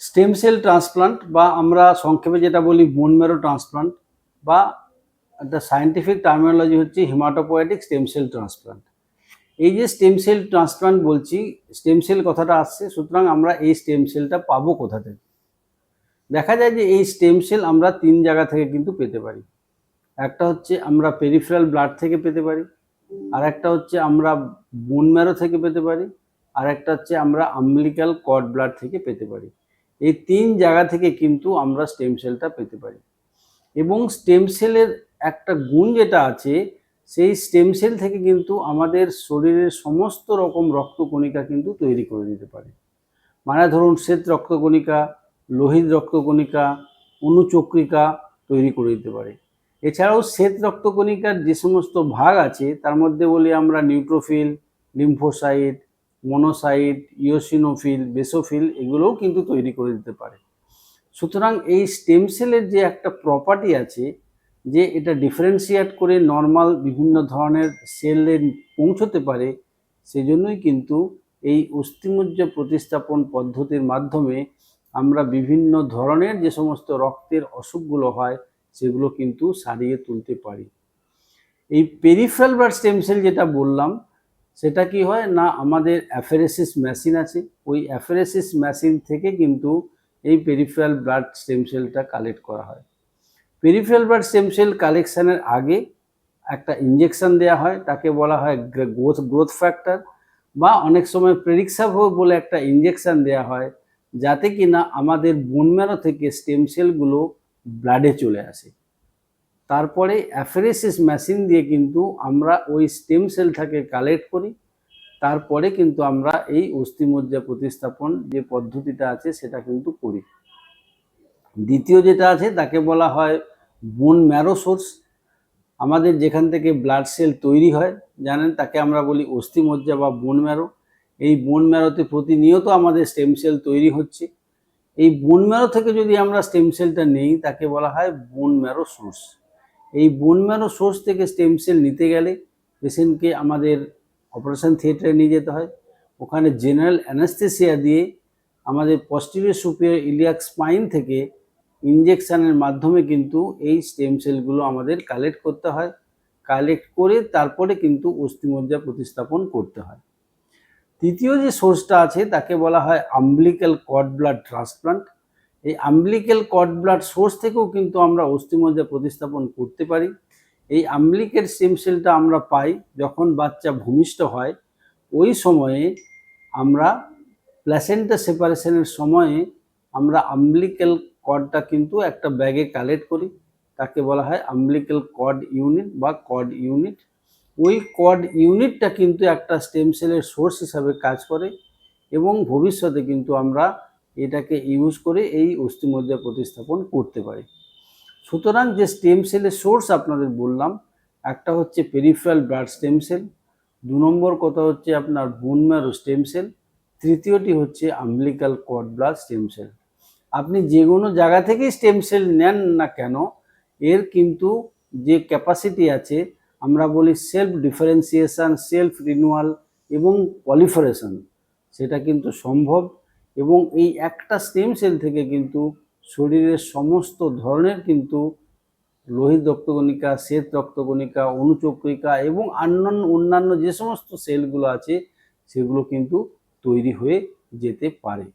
Stem cell transplant বা আমরা সংক্ষেপে যেটা বলি বোন ট্রান্সপ্লান্ট বা একটা সায়েন্টিফিক টার্মিনোলজি হচ্ছে হিমাটোপোয়েটিক স্টেম সেল ট্রান্সপ্লান্ট এই যে স্টেম সেল ট্রান্সপ্লান্ট বলছি স্টেম সেল কথাটা আসছে, সুতরাং আমরা এই স্টেম সেলটা পাবো কোথা থেকে? দেখা যায় যে এই স্টেম সেল আমরা তিন জায়গা থেকে কিন্তু পেতে পারি। একটা হচ্ছে আমরা পেরিফেরাল ব্লাড থেকে পেতে পারি, আর একটা হচ্ছে আমরা বোন ম্যারো থেকে পেতে পারি, আর একটা হচ্ছে আমরা আম্বলিক্যাল কড ব্লাড থেকে পেতে পারি। এই তিন জায়গা থেকে কিন্তু আমরা স্টেম সেলটা পেতে পারি। এবং স্টেম সেলের একটা গুণ যেটা আছে, সেই স্টেম সেল থেকে কিন্তু আমাদের শরীরের সমস্ত রকম রক্তকণিকা কিন্তু তৈরি করে দিতে পারে। মানে ধরুন শ্বেত রক্তকণিকা, লোহিত রক্তকণিকা, অনুচক্রিকা তৈরি করে দিতে পারে। এছাড়াও শ্বেত রক্তকণিকার যে সমস্ত ভাগ আছে, তার মধ্যে বলি আমরা neutrophil lymphocyte monocyte eosinophil basophil এগুলোও কিন্তু তৈরি করে দিতে পারে। সুতরাং এই স্টেম সেলের যে একটা প্রপার্টি আছে, যে এটা ডিফারেন্সিয়েট করে নর্মাল বিভিন্ন ধরনের সেলে পৌঁছতে পারে, সেজন্যই কিন্তু এই অস্থিমজ্জ প্রতিস্থাপন পদ্ধতির মাধ্যমে আমরা বিভিন্ন ধরনের যে সমস্ত রক্তের অসুখগুলো হয়, সেগুলো কিন্তু সারিয়ে তুলতে পারি। এই পেরিফেরাল ব্লাড স্টেম সেল যেটা বললাম সেটা কি হয়? না, আমাদের অ্যাফেরেসিস মেশিন আছে। ওই অ্যাফেরেসিস মেশিন থেকে কিন্তু এই পেরিফেরাল ব্লাড স্টেম সেলটা কালেক্ট করা হয়। পেরিফেরাল ব্লাড স্টেম সেল কালেকশানের আগে একটা ইঞ্জেকশন দেওয়া হয়। তাকে বলা হয় গ্রোথ গ্রোথ ফ্যাক্টর বা অনেক সময় প্রেডিক্সাভো বলে একটা ইঞ্জেকশন দেওয়া হয়, যাতে কি না আমাদের বোন ম্যারো থেকে স্টেম সেলগুলো ব্লাডে চলে আসে। তারপরে অ্যাফেরেসিস মেশিন দিয়ে কিন্তু আমরা ওই স্টেম সেলটাকে কালেক্ট করি। তারপরে কিন্তু আমরা এই অস্থিমজ্জা প্রতিস্থাপন যে পদ্ধতিটা আছে সেটা কিন্তু করি। দ্বিতীয় যেটা আছে তাকে বলা হয় বোন ম্যারো সোর্স আমাদের যেখান থেকে ব্লাড সেল তৈরি হয়, জানেন? তাকে আমরা বলি অস্থিমজ্জা বা বোন ম্যারো এই বোন ম্যারোতে প্রতিনিয়ত আমাদের স্টেম সেল তৈরি হচ্ছে। এই বোন ম্যারো থেকে যদি আমরা স্টেম সেলটা নেই, তাকে বলা হয় বোন ম্যারো সোর্স এই বোন ম্যারো সোর্স থেকে স্টেম সেল নিতে গেলে পেশেন্টকে আমাদের অপারেশন থিয়েটারে নিয়ে যেতে হয়। ওখানে জেনারেল অ্যানাস্থেসিয়া দিয়ে আমাদের পস্টিরিয়র সুপিরিয়র ইলিয়াক স্পাইন থেকে ইঞ্জেকশানের মাধ্যমে কিন্তু এই স্টেম সেলগুলো আমাদের কালেক্ট করতে হয়। কালেক্ট করে তারপরে কিন্তু অস্থিমজ্জা প্রতিস্থাপন করতে হয়। তৃতীয় যে সোর্সটা আছে, তাকে বলা হয় আম্বলিক্যাল কড ব্লাড ট্রান্সপ্লান্ট এই আম্বলিক্যাল কড ব্লাড সোর্স থেকেও কিন্তু আমরা অস্থিমজ্জা প্রতিস্থাপন করতে পারি। এই আম্বলিকের স্টেম সেলটা আমরা পাই যখন বাচ্চা ভূমিষ্ঠ হয়, ওই সময়ে আমরা প্ল্যাসেন্টা সেপারেশনের সময়ে আমরা আম্বলিক্যাল কডটা কিন্তু একটা ব্যাগে কালেক্ট করি। তাকে বলা হয় আম্বলিক্যাল কড ইউনিট বা কড ইউনিট ওই কড ইউনিটটা কিন্তু একটা স্টেম সেলের সোর্স হিসাবে কাজ করে এবং ভবিষ্যতে কিন্তু আমরা এটাকে ইউজ করে এই অস্থিমজ্জা প্রতিস্থাপন করতে পারি। সুতরাং যে স্টেম সেলের সোর্স আপনাদের বললাম, একটা হচ্ছে পেরিফেরাল ব্লাড স্টেম সেল দু নম্বর কথা হচ্ছে আপনার বোন ম্যারো স্টেম সেল তৃতীয়টি হচ্ছে umbilical cord blood stem cell আপনি যে কোনো জায়গা থেকেই স্টেম সেল নেন না কেন, এর কিন্তু যে ক্যাপাসিটি আছে, আমরা বলি সেলফ ডিফারেন্সিয়েশন সেলফ রিনুয়াল এবং পলিফারেশন সেটা কিন্তু সম্ভব। এবং এই একটা স্টেম সেল থেকে কিন্তু শরীরের সমস্ত ধরনের কিন্তু লোহিত রক্তকণিকা, শ্বেত রক্তকণিকা, অনুচক্রিকা এবং অন্যান্য অন্যান্য যে সমস্ত সেলগুলো আছে, সেগুলো কিন্তু তৈরি হয়ে যেতে পারে।